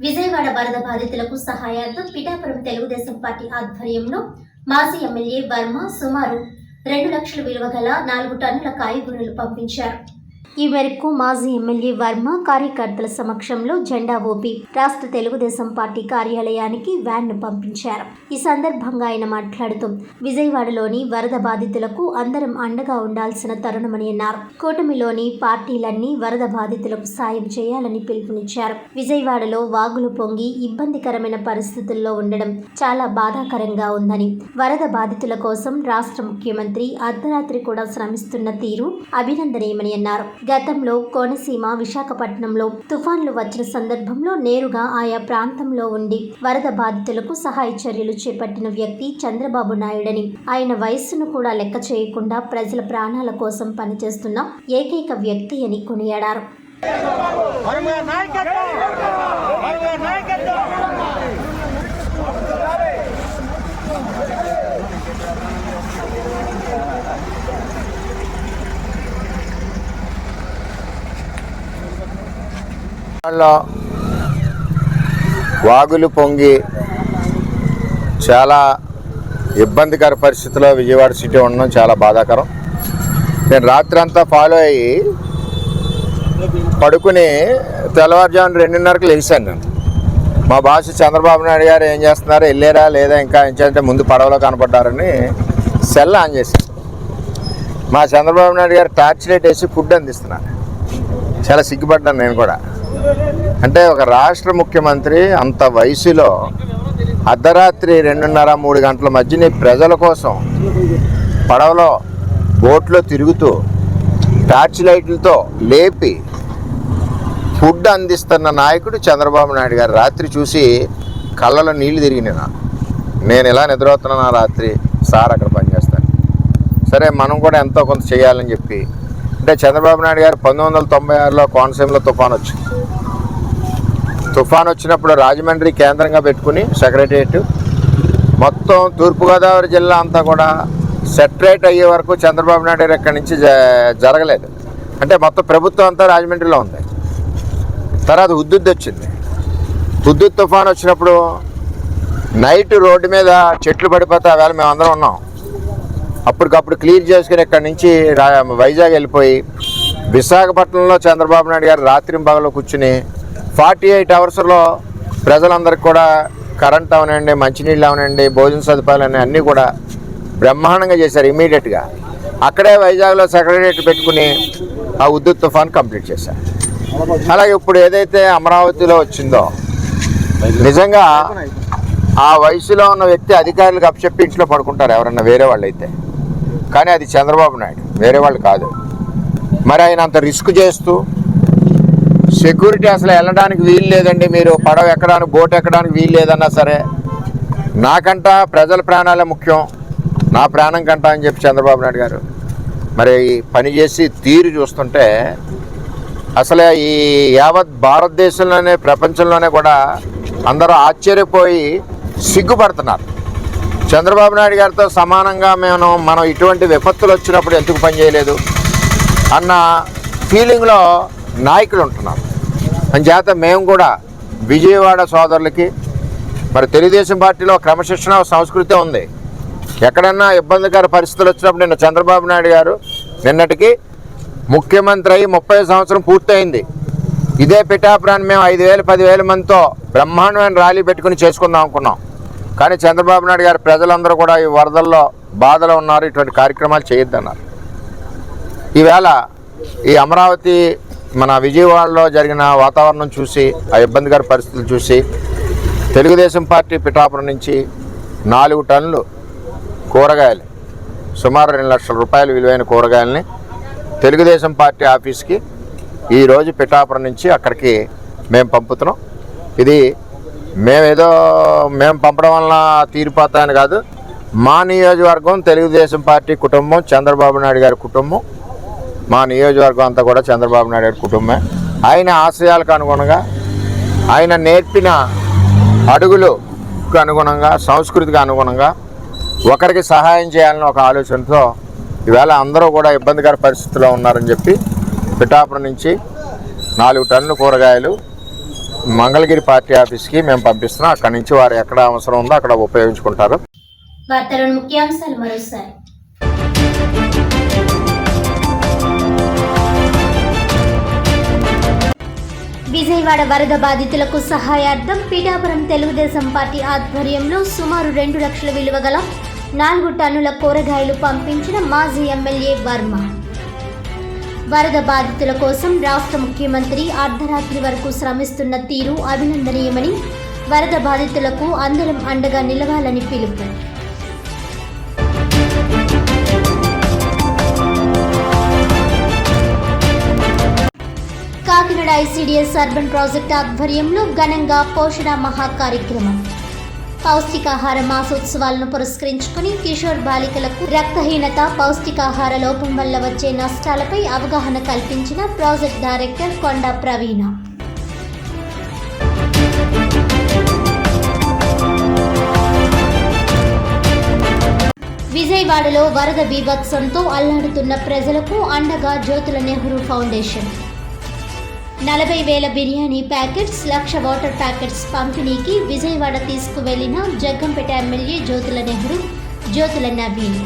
విజయవాడ వరద బాధితులకు సహాయార్థం పిఠాపురం తెలుగుదేశం పార్టీ ఆధ్వర్యంలో మాజీ ఎమ్మెల్యే వర్మ సుమారు రెండు లక్షల విలువ గల నాలుగు టన్నుల కాయగూరలు పంపించారు. ఈ మేరకు మాజీ ఎమ్మెల్యే వర్మ కార్యకర్తల సమక్షంలో జెండా ఊపి రాష్ట్ర తెలుగుదేశం పార్టీ కార్యాలయానికి వ్యాన్ను పంపించారు. ఈ సందర్భంగా ఆయన మాట్లాడుతూ విజయవాడలోని వరద బాధితులకు అందరం అండగా ఉండాల్సిన తరుణమని అన్నారు. కూటమిలోని పార్టీలన్నీ వరద బాధితులకు సాయం చేయాలని పిలుపునిచ్చారు. విజయవాడలో వాగులు పొంగి ఇబ్బందికరమైన పరిస్థితుల్లో ఉండడం చాలా బాధాకరంగా ఉందని వరద బాధితుల కోసం రాష్ట్ర ముఖ్యమంత్రి అర్ధరాత్రి కూడా శ్రమిస్తున్న తీరు అభినందనీయమని అన్నారు. గతంలో కోనసీమ విశాఖపట్నంలో తుఫాన్లు వచ్చిన సందర్భంలో నేరుగా ఆయా ప్రాంతంలో ఉండి వరద బాధితులకు సహాయ చర్యలు చేపట్టిన వ్యక్తి చంద్రబాబు నాయుడని. ఆయన వయస్సును కూడా లెక్క చేయకుండా ప్రజల ప్రాణాల కోసం పనిచేస్తున్న ఏకైక వ్యక్తి అని కొనియాడారు. వరమ వాగులు పొంగి చాలా ఇబ్బందికర పరిస్థితిలో విజయవాడ సిటీ ఉండడం చాలా బాధాకరం. నేను రాత్రి అంతా ఫాలో అయ్యి పడుకుని తెల్లవారుజామున రెండున్నరకు లేచాను నేను. మా భాష చంద్రబాబు నాయుడు గారు ఏం చేస్తున్నారు వెళ్ళారా లేదా ఇంకా ఏంటంటే ముందు పడవలో కనపడ్డారని సెల్ ఆన్ చేశాను మా చంద్రబాబు నాయుడు గారు టార్చ్ లైట్ వేసి ఫుడ్ అందిస్తున్నారు. చాలా సిగ్గుపడ్డాను నేను కూడా. అంటే ఒక రాష్ట్ర ముఖ్యమంత్రి అంత వయసులో అర్ధరాత్రి రెండున్నర మూడు గంటల మధ్యని ప్రజల కోసం పడవలో బోట్లో తిరుగుతూ టార్చ్ లైట్లతో లేపి ఫుడ్ అందిస్తున్న నాయకుడు చంద్రబాబు నాయుడు గారు. రాత్రి చూసి కళ్ళలో నీళ్ళు తిరిగిన నేను ఇలా నిద్రపోతున్నాను రాత్రి సార్ అక్కడ పనిచేస్తాను సరే మనం కూడా ఎంతో కొంత చేయాలని చెప్పి. అంటే చంద్రబాబు నాయుడు గారు పంతొమ్మిది వందల తొంభై ఆరులో కోనసీమలో తుఫాన్ వచ్చింది. తుఫాన్ వచ్చినప్పుడు రాజమండ్రి కేంద్రంగా పెట్టుకుని సెక్రటరియట్ మొత్తం తూర్పుగోదావరి జిల్లా అంతా కూడా సెటరేట్ అయ్యే వరకు చంద్రబాబు నాయుడు గారు ఎక్కడి నుంచి జ- జరగలేదు. అంటే మొత్తం ప్రభుత్వం అంతా రాజమండ్రిలో ఉంది. తర్వాత హుద్దుద్ వచ్చింది. హుద్దుద్ తుఫాన్ వచ్చినప్పుడు నైట్ రోడ్డు మీద చెట్లు పడిపోతే ఆవేళ మేము అందరం ఉన్నాం. అప్పటికప్పుడు క్లియర్ చేసుకుని ఇక్కడి నుంచి రా- వైజాగ్ వెళ్ళిపోయి విశాఖపట్నంలో చంద్రబాబు నాయుడు గారు రాత్రి పగలు కూర్చుని ఫార్టీ ఎయిట్ అవర్స్లో ప్రజలందరికీ కూడా కరెంట్ అవనండి మంచినీళ్ళు అవనండి భోజన సదుపాయాలు అన్నీ అన్నీ కూడా బ్రహ్మాండంగా చేశారు ఇమీడియట్గా. అక్కడే వైజాగ్లో సెక్రటరియట్ పెట్టుకుని ఆ ఉద్యుత్ తుఫాన్ కంప్లీట్ చేశారు. అలాగే ఇప్పుడు ఏదైతే అమరావతిలో వచ్చిందో నిజంగా ఆ వయసులో ఉన్న వ్యక్తి అధికారులకు అప్పచెప్పి ఇంట్లో పడుకుంటారు ఎవరన్నా వేరే వాళ్ళు అయితే కానీ అది చంద్రబాబు నాయుడు వేరే వాళ్ళు కాదు. మరి ఆయన అంత రిస్క్ చేస్తూ సెక్యూరిటీ అసలు వెళ్ళడానికి వీలు లేదండి. మీరు పడవ ఎక్కడానికి బోట్ ఎక్కడానికి వీలు లేదన్నా సరే నాకంట ప్రజల ప్రాణాలే ముఖ్యం. నా ప్రాణం కంట అని చెప్పి చంద్రబాబు నాయుడు గారు మరి పని చేసి తీరు చూస్తుంటే అసలు ఈ యావత్ భారతదేశంలోనే ప్రపంచంలోనే కూడా అందరూ ఆశ్చర్యపోయి సిగ్గుపడుతున్నారు. చంద్రబాబు నాయుడు గారితో సమానంగా మేము మనం ఇటువంటి విపత్తులు వచ్చినప్పుడు ఎందుకు పనిచేయలేదు అన్న ఫీలింగ్లో నాయకులు ఉంటున్నారు అంచేత మేము కూడా విజయవాడ సోదరులకి మరి తెలుగుదేశం పార్టీలో క్రమశిక్షణ సంస్కృతి ఉంది. ఎక్కడన్నా ఇబ్బందికర పరిస్థితులు వచ్చినప్పుడు నిన్న చంద్రబాబు నాయుడు గారు నిన్నటికి ముఖ్యమంత్రి అయ్యి ముప్పై సంవత్సరం పూర్తయింది. ఇదే పిఠాపురాన్ని మేము ఐదు వేలు పదివేల మందితో బ్రహ్మాండమైన ర్యాలీ పెట్టుకుని చేసుకుందాం అనుకున్నాం. కానీ చంద్రబాబు నాయుడు గారు ప్రజలందరూ కూడా ఈ వరదల్లో బాధలో ఉన్నారు. ఇటువంటి కార్యక్రమాలు చేయొద్దన్నారు. ఈవేళ ఈ అమరావతి మన విజయవాడలో జరిగిన వాతావరణం చూసి ఆ ఇబ్బందికర పరిస్థితులు చూసి తెలుగుదేశం పార్టీ పిఠాపురం నుంచి నాలుగు టన్నులు కూరగాయలు సుమారు రెండు లక్షల రూపాయలు విలువైన కూరగాయలని తెలుగుదేశం పార్టీ ఆఫీస్కి ఈరోజు పిఠాపురం నుంచి అక్కడికి మేము పంపుతున్నాం. ఇది మేమేదో మేము పంపడం వలన తీరిపోతాయని కాదు మా నియోజకవర్గం తెలుగుదేశం పార్టీ కుటుంబం చంద్రబాబు నాయుడు గారి కుటుంబం మా నియోజకవర్గం అంతా కూడా చంద్రబాబు నాయుడు కుటుంబమే. ఆయన ఆశయాలకు అనుగుణంగా ఆయన నేర్పిన అడుగులకు అనుగుణంగా సంస్కృతికి అనుగుణంగా ఒకరికి సహాయం చేయాలని ఒక ఆలోచనతో ఈవేళ అందరూ కూడా ఇబ్బందికర పరిస్థితిలో ఉన్నారని చెప్పి పిఠాపురం నుంచి నాలుగు టన్నుల కూరగాయలు మంగళగిరి పార్టీ ఆఫీస్కి మేము పంపిస్తున్నాం. అక్కడి నుంచి వారు ఎక్కడ అవసరం ఉందో అక్కడ ఉపయోగించుకుంటారు. వార్తలను ముఖ్యాంశాలు మరోసారి. విజయవాడ వరద బాధితులకు సహాయార్థం పీఠాపురం తెలుగుదేశం పార్టీ ఆధ్వర్యంలో సుమారు రెండు లక్షల విలువ గల నాలుగు టన్నుల కూరగాయలు పంపించిన మాజీ ఎమ్మెల్యే వర్మ. వరద బాధితుల కోసం రాష్ట్ర ముఖ్యమంత్రి అర్ధరాత్రి వరకు శ్రమిస్తున్న తీరు అభినందనీయమని వరద బాధితులకు అందరం అండగా నిలవాలని పిలుపు. కాకినాడ ఐసీడీఎస్ అర్బన్ ప్రాజెక్ట్ ఆధ్వర్యంలో ఘనంగా పోషణ మహా కార్యక్రమం పౌష్టికాహార మాసోత్సవాలను పురస్కరించుకుని కిషోర్ బాలికలకు రక్తహీనత పౌష్టికాహార లోపం వల్ల వచ్చే నష్టాలపై అవగాహన కల్పించిన ప్రాజెక్ట్ డైరెక్టర్ కొండ ప్రవీణ. విజయవాడలో వరద బీభత్సంతో అల్లాడుతున్న ప్రజలకు అండగా జ్యోతుల నెహ్రూ ఫౌండేషన్. నలభై వేల biryani packets lakh water packets పంపిణీకి విజయవాడ తీసుకువెళ్ళిన జగ్గంపేట ఎమ్మెల్యే జ్యోతుల నెహ్రూ జ్యోతుల నవీన్.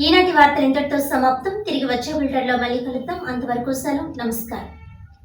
ఈనాటి వార్తలు ఇంతటితో సమాప్తం. తిరిగి వచ్చే బులెటిన్లో మళ్ళీ కలుద్దాం. అంతవరకు సెలవు. నమస్కారం.